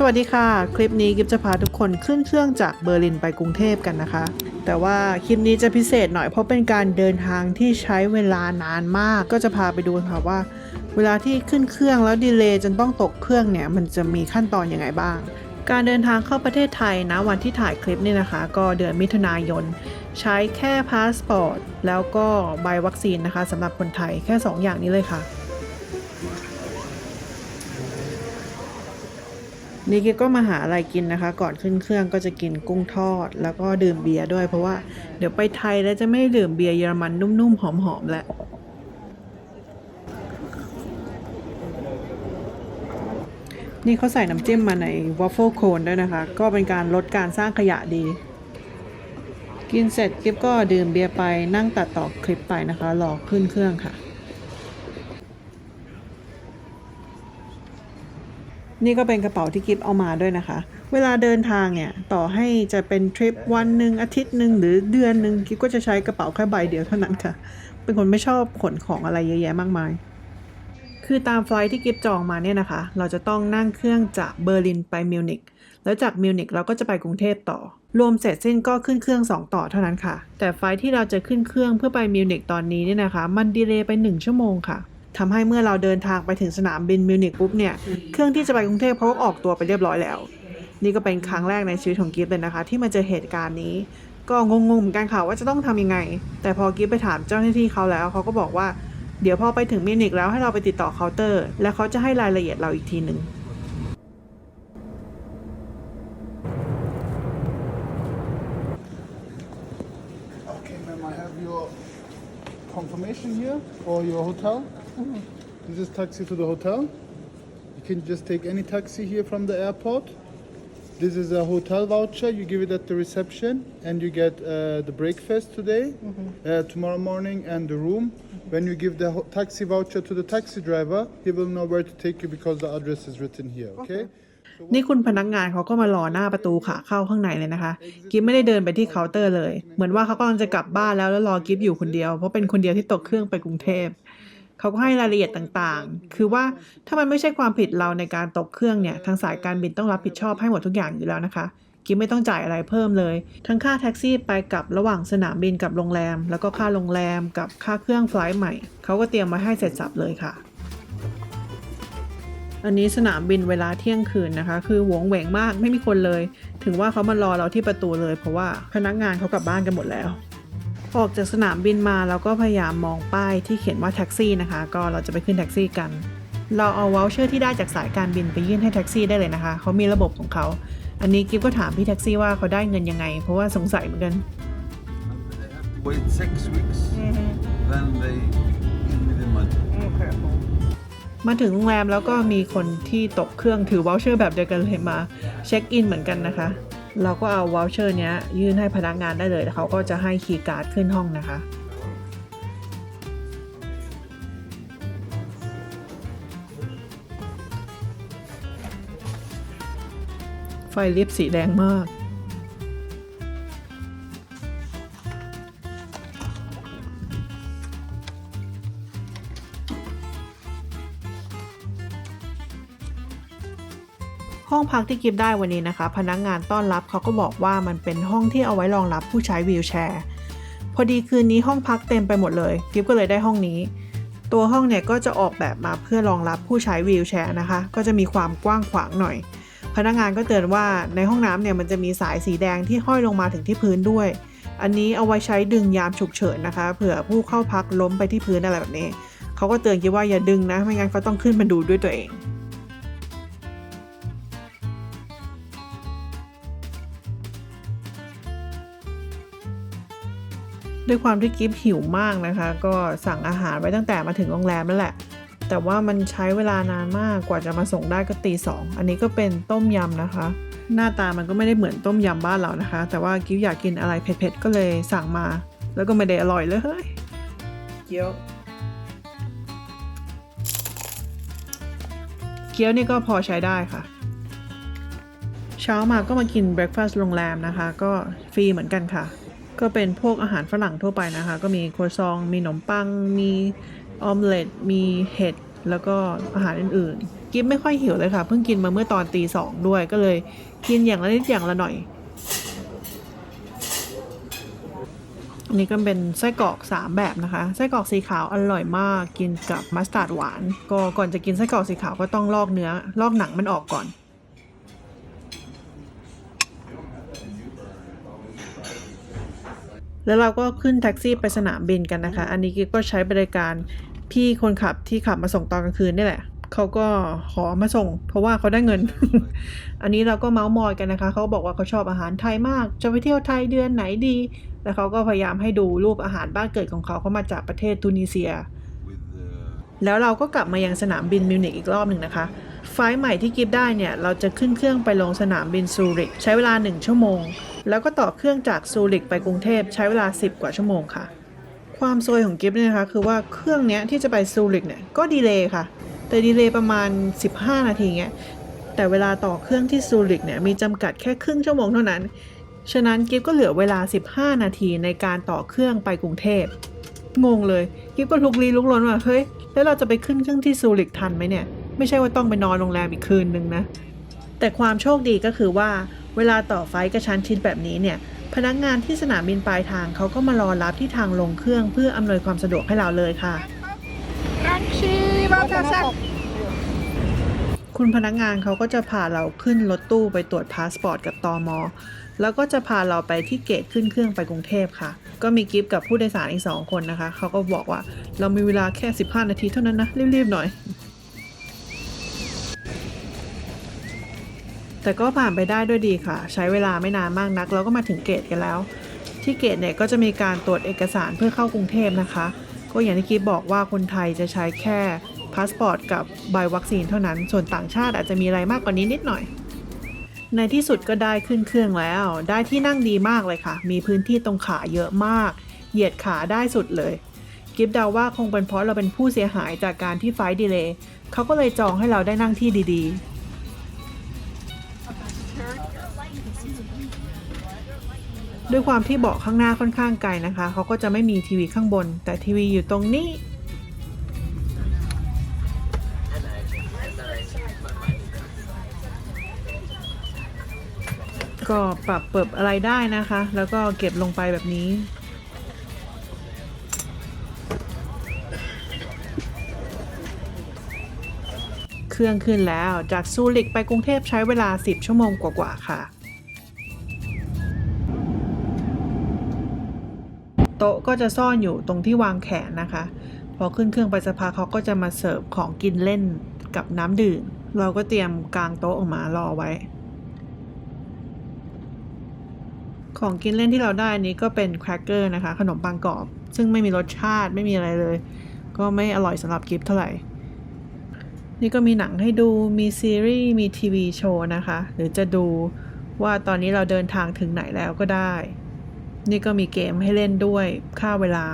สวัสดีค่ะ คลิปนี้กิฟจะพาทุกคนขึ้นเครื่องจากเบอร์ลินไปกรุงเทพกันนะคะ แต่ว่าคลิปนี้จะพิเศษหน่อยเพราะเป็นการเดินทางที่ใช้เวลานานมาก ก็จะพาไปดูค่ะว่า เวลาที่ขึ้นเครื่องแล้วดีเลย์จนต้องตกเครื่องเนี่ยมันจะมีขั้นตอนอยังไงบ้าง การเดินทางเข้าประเทศไทยนะวันที่ถ่ายคลิปนี่นะคะ ก็เดือนมิถุนายน ใช้แค่พาสปอร์ตแล้วก็ใบวัคซีนนะคะสำหรับคนไทยแค่ 2 อย่างนี้เลยค่ะ นี่กิ๊กก็มาหาอะไรกินนะคะ ก่อนขึ้นเครื่องก็จะกินกุ้งทอด แล้วก็ดื่มเบียร์ด้วย เพราะว่าเดี๋ยวไปไทยแล้วจะไม่ดื่มเบียร์เยอรมันนุ่มๆหอมๆแล้วนี่เขาใส่น้ำจิ้มมาในวอฟเฟิลโคนด้วยนะคะ ก็เป็นการลดการสร้างขยะดี กินเสร็จกิ๊บก็ดื่มเบียร์ไปนั่งตัดต่อคลิปไปนะคะรอขึ้นเครื่องค่ะ นี่ก็เป็นกระเป๋าที่กิฟเอามาด้วยนะคะ เวลาเดินทางเนี่ย ต่อให้จะเป็นทริปวันหนึ่งอาทิตย์หนึ่งหรือเดือนหนึ่งกิฟก็จะใช้กระเป๋าแค่ใบเดียวเท่านั้นค่ะ เป็นคนไม่ชอบขนของอะไรเยอะแยะมากมาย คือตามไฟล์ที่กิฟจองมาเนี่ยนะคะ เราจะต้องนั่งเครื่องจากเบอร์ลินไปมิวนิกแล้วจากมิวนิกเราก็จะไปกรุงเทพต่อ รวมเสร็จสิ้นก็ขึ้นเครื่อง 2 ต่อเท่านั้นค่ะ แต่ไฟล์ที่เราจะขึ้นเครื่องเพื่อไปมิวนิกตอนนี้เนี่ยนะคะ มันดีเลย์ไป 1 ชั่วโมงค่ะ ทำให้เมื่อเราเดินทางไปถึงสนามบินมิวนิกปุ๊บเนี่ย เครื่องที่จะไปกรุงเทพเขาก็ออกตัวไปเรียบร้อยแล้ว นี่ก็เป็นครั้งแรกในชีวิตของกิฟเลยนะคะ ที่มาเจอเหตุการณ์นี้ ก็งงๆเหมือนกันค่ะว่าจะต้องทำยังไง แต่พอกิฟไปถามเจ้าหน้าที่เขาแล้วเขาก็บอกว่าเดี๋ยวพอไปถึงมิวนิกแล้วให้เราไปติดต่อเคาน์เตอร์ และเขาจะให้รายละเอียดเราอีกทีหนึ่ง Okay, ma'am, I have your confirmation here for your hotel. This is taxi to the hotel. You can just take any taxi here from the airport. This is a hotel voucher. You give it at the reception, and you get uh, the breakfast today, uh, tomorrow morning, and the room. When you give the ho- taxi voucher to the taxi driver, he will know where to take you because the address is written here. Okay. So นี่คุณพนักงานเขาก็มารอหน้าประตูขาเข้าข้างในเลยนะคะ กิฟไม่ได้เดินไปที่เคาน์เตอร์เลย เหมือนว่าเขากำลังจะกลับบ้านแล้วแล้วรอกิฟอยู่คนเดียว เพราะเป็นคนเดียวที่ตกเครื่องไปกรุงเทพ เขาก็ให้รายละเอียดต่างๆ คือว่าถ้ามันไม่ใช่ความผิดเราในการตกเครื่องเนี่ย ทางสายการบินต้องรับผิดชอบให้หมดทุกอย่างอยู่แล้วนะคะ กิฟไม่ต้องจ่ายอะไรเพิ่มเลย ทั้งค่าแท็กซี่ไปกลับระหว่างสนามบินกับโรงแรม แล้วก็ค่าโรงแรมกับค่าเครื่องไฟลท์ใหม่ เขาก็เตรียมมาให้เสร็จสับเลยค่ะ อันนี้สนามบินเวลาเที่ยงคืนนะคะ คือหวงแหวงมากไม่มีคนเลย ถึงว่าเขามารอเราที่ประตูเลย เพราะว่าพนักงานเขากลับบ้านกันหมดแล้ว ออกจากสนามบินมาเราก็พยายามมองป้ายที่เขียนว่าแท็กซี่นะคะ ก็เราจะไปขึ้นแท็กซี่กัน เราเอาวอลเชอร์ที่ได้จากสายการบินไปยื่นให้แท็กซี่ได้เลยนะคะเขามีระบบของเขา อันนี้กิฟก็ถามพี่แท็กซี่ว่าเขาได้เงินยังไง เพราะว่าสงสัยเหมือนกัน They have to wait six weeks. Then they give me the money. มาถึงโรงแรมแล้วก็มีคนที่ตกเครื่องถือวอลเชอร์แบบเดียวกันเลยมาเช็คอินเหมือนกันนะคะ เราก็เอาวอลเชอร์เนี้ยยื่นให้พนักงานได้เลยแล้วเขาก็จะให้คีย์การ์ดขึ้นห้องนะคะไฟลิฟต์สีแดงมาก ห้องพักที่กิฟได้วันนี้นะคะ พนักงานต้อนรับเขาก็บอกว่ามันเป็นห้องที่เอาไว้รองรับผู้ใช้วีลแชร์ พอดีคืนนี้ห้องพักเต็มไปหมดเลยกิฟก็เลยได้ห้องนี้ ตัวห้องเนี่ยก็จะออกแบบมาเพื่อรองรับผู้ใช้วีลแชร์นะคะ ก็จะมีความกว้างขวางหน่อย พนักงานก็เตือนว่าในห้องน้ำเนี่ยมันจะมีสายสีแดงที่ห้อยลงมาถึงที่พื้นด้วย อันนี้เอาไว้ใช้ดึงยามฉุกเฉินนะคะ เผื่อผู้เข้าพักล้มไปที่พื้นอะไรแบบนี้ เขาก็เตือนกิฟว่าอย่าดึงนะ ไม่งั้นเขาต้องขึ้นมาดูด้วยตัวเอง ด้วยความที่กิฟหิวมากนะคะ ก็สั่งอาหารไว้ตั้งแต่มาถึงโรงแรมนั่นแหละ แต่ว่ามันใช้เวลานานมากกว่าจะมาส่งได้ก็ตีสองอันนี้ก็เป็นต้มยำนะคะ หน้าตามันก็ไม่ได้เหมือนต้มยำบ้านเรานะคะ แต่ว่ากิฟอยากกินอะไรเผ็ดๆก็เลยสั่งมา แล้วก็ไม่ได้อร่อยเลยเกี๊ยวเกี๊ยวนี่ก็พอใช้ได้ค่ะ เช้ามาก็มากินเบรคฟาสต์โรงแรมนะคะ ก็ฟรีเหมือนกันค่ะ ก็เป็นพวกอาหารฝรั่งทั่วไปนะคะ ก็มีครัวซอง มีขนมปัง มีออมเล็ต มีเห็ด แล้วก็อาหารอื่นๆ กิฟไม่ค่อยหิวเลยค่ะ เพิ่งกินมาเมื่อตอนตีสองด้วย ก็เลยกินอย่างละนิดอย่างละหน่อยอันนี้ก็เป็นไส้กรอก 3 แบบนะคะ ไส้กรอกสีขาวอร่อยมาก กินกับมัสตาร์ดหวาน ก็ก่อนจะกินไส้กรอกสีขาวก็ต้องลอกเนื้อ ลอกหนังมันออกก่อน แล้วเราก็ขึ้นแท็กซี่ไปสนามบินกันนะคะ อันนี้กิ๊กก็ใช้บริการพี่คนขับที่ขับมาส่งตอนกลางคืนนี่แหละเขาก็ขอมาส่ง เพราะว่าเขาได้เงิน อันนี้เราก็เมาส์มอยกันนะคะเขาบอกว่าเขาชอบอาหารไทยมาก จะไปเที่ยวไทยเดือนไหนดี แล้วเขาก็พยายามให้ดูรูปอาหารบ้านเกิดของเขาเขามาจากประเทศตูนิเซีย with uh, แล้วเราก็กลับมายังสนามบินมิวนิกอีกรอบหนึ่งนะคะ ไฟล์ใหม่ที่กิฟได้เนี่ย เราจะขึ้นเครื่องไปลงสนามบินซูริกใช้เวลา 1 ชั่วโมงแล้วก็ต่อเครื่องจากซูริกไปกรุงเทพใช้เวลา 10 กว่าชั่วโมงค่ะ ความซวยของกิฟเนี่ยนะคะคือว่าเครื่องเนี้ยที่จะไปซูริกเนี่ยก็ดีเลย์ค่ะ แต่ดีเลย์ประมาณ 15 นาทีเงี้ยแต่เวลาต่อเครื่องที่ซูริกเนี่ยมีจำกัดแค่ครึ่งชั่วโมงเท่านั้น ฉะนั้นกิฟก็เหลือเวลา 15 นาทีในการต่อเครื่องไปกรุงเทพงงเลยกิ๊บก็ลุกลี้ลุกลนว่าเฮ้ยแล้วเราจะไปขึ้นเครื่องที่ซูริกทันไหมเนี่ยไม่ใช่ว่าต้องไปนอนโรงแรมอีกคืนนึงนะแต่ความโชคดีก็คือว่า เวลาต่อไฟกระชั้นชิดแบบนี้เนี่ย พนักงานที่สนามบินปลายทางเขาก็มารอรับที่ทางลงเครื่องเพื่ออำนวยความสะดวกให้เราเลยค่ะ คุณพนักงานเขาก็จะพาเราขึ้นรถตู้ไปตรวจพาสปอร์ตกับตอมอแล้วก็จะพาเราไปที่เกตขึ้นเครื่องไปกรุงเทพค่ะ ก็มีกิฟต์กับผู้โดยสารอีกสองคนนะคะ เขาก็บอกว่าเรามีเวลาแค่ 15 นาทีเท่านั้นนะ รีบๆหน่อย แต่ก็ผ่านไปได้ด้วยดีค่ะ ใช้เวลาไม่นานมากนัก เราก็มาถึงเกตกันแล้ว ที่เกตเนี่ยก็จะมีการตรวจเอกสารเพื่อเข้ากรุงเทพนะคะ ก็อย่างที่กิฟบอกว่าคนไทยจะใช้แค่พาสปอร์ตกับใบวัคซีนเท่านั้น ส่วนต่างชาติอาจจะมีอะไรมากกว่านี้นิดหน่อย ในที่สุดก็ได้ขึ้นเครื่องแล้ว ได้ที่นั่งดีมากเลยค่ะ มีพื้นที่ตรงขาเยอะมาก เหยียดขาได้สุดเลย กิฟเดาว่าคงเป็นเพราะเราเป็นผู้เสียหายจากการที่ไฟล์ดีเลย์เขาก็เลยจองให้เราได้นั่งที่ดีๆ ด้วยความที่เบาะข้างหน้าค่อนข้างไกลนะคะ เขาก็จะไม่มีทีวีข้างบน แต่ทีวีอยู่ตรงนี้ ก็ปรับเปิบอะไรได้นะคะ แล้วก็เก็บลงไปแบบนี้ เครื่องขึ้นแล้วจากซูริกไปกรุงเทพใช้เวลา 10 ชั่วโมงกว่า ๆ ค่ะ โต๊ะก็จะซ่อนอยู่ตรงที่วางแขนนะคะ พอขึ้นเครื่องไปสักพักเขาก็จะมาเสิร์ฟของกินเล่นกับน้ำดื่ม เราก็เตรียมกางโต๊ะออกมารอไว้ ของกินเล่นที่เราได้นี้ก็เป็นแครกเกอร์นะคะ ขนมปังกรอบ ซึ่งไม่มีรสชาติไม่มีอะไรเลย ก็ไม่อร่อยสำหรับกิฟต์เท่าไหร่ นี่ก็มีหนังให้ดู มีซีรีส์ มีทีวีโชว์นะคะ หรือจะดูว่าตอนนี้เราเดินทางถึงไหนแล้วก็ได้ นี่ก็มีเกมให้เล่นด้วยค่าเวลา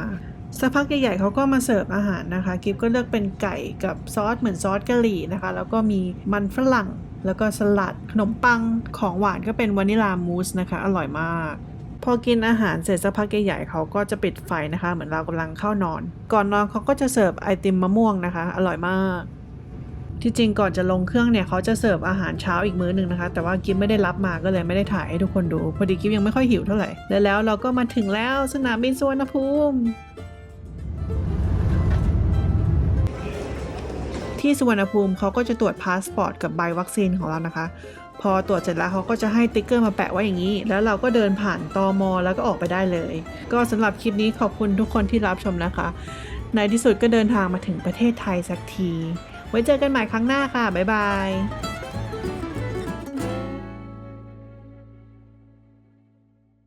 สักพักใหญ่ๆเขาก็มาเสิร์ฟอาหารนะคะ กิฟก็เลือกเป็นไก่กับซอสเหมือนซอสกะหรี่นะคะ แล้วก็มีมันฝรั่ง แล้วก็สลัด ขนมปังของหวานก็เป็นวานิลามูสนะคะ อร่อยมาก พอกินอาหารเสร็จสักพักใหญ่ๆเขาก็จะปิดไฟนะคะ เหมือนเรากำลังเข้านอน ก่อนนอนเขาก็จะเสิร์ฟไอติมมะม่วงนะคะ อร่อยมาก ที่จริงก่อนจะลงเครื่องเนี่ยเขาจะเสิร์ฟอาหารเช้าอีกมื้อหนึ่งนะคะ แต่ว่ากิฟไม่ได้รับมาก็เลยไม่ได้ถ่ายให้ทุกคนดู พอดีกิฟยังไม่ค่อยหิวเท่าไหร่แล้วแล้วเราก็มาถึงแล้วสนามบินสุวรรณภูมิที่สุวรรณภูมิเขาก็จะตรวจพาสปอร์ตกับใบวัคซีนของเรานะคะ พอตรวจเสร็จแล้วเขาก็จะให้ติ๊กเกอร์มาแปะไว้อย่างนี้ แล้วเราก็เดินผ่านตอมอแล้วก็ออกไปได้เลย ก็สำหรับคลิปนี้ขอบคุณทุกคนที่รับชมนะคะ ในที่สุดก็เดินทางมาถึงประเทศไทยสักที ไว้เจอกันใหม่ครั้งหน้าค่ะ บ๊ายบาย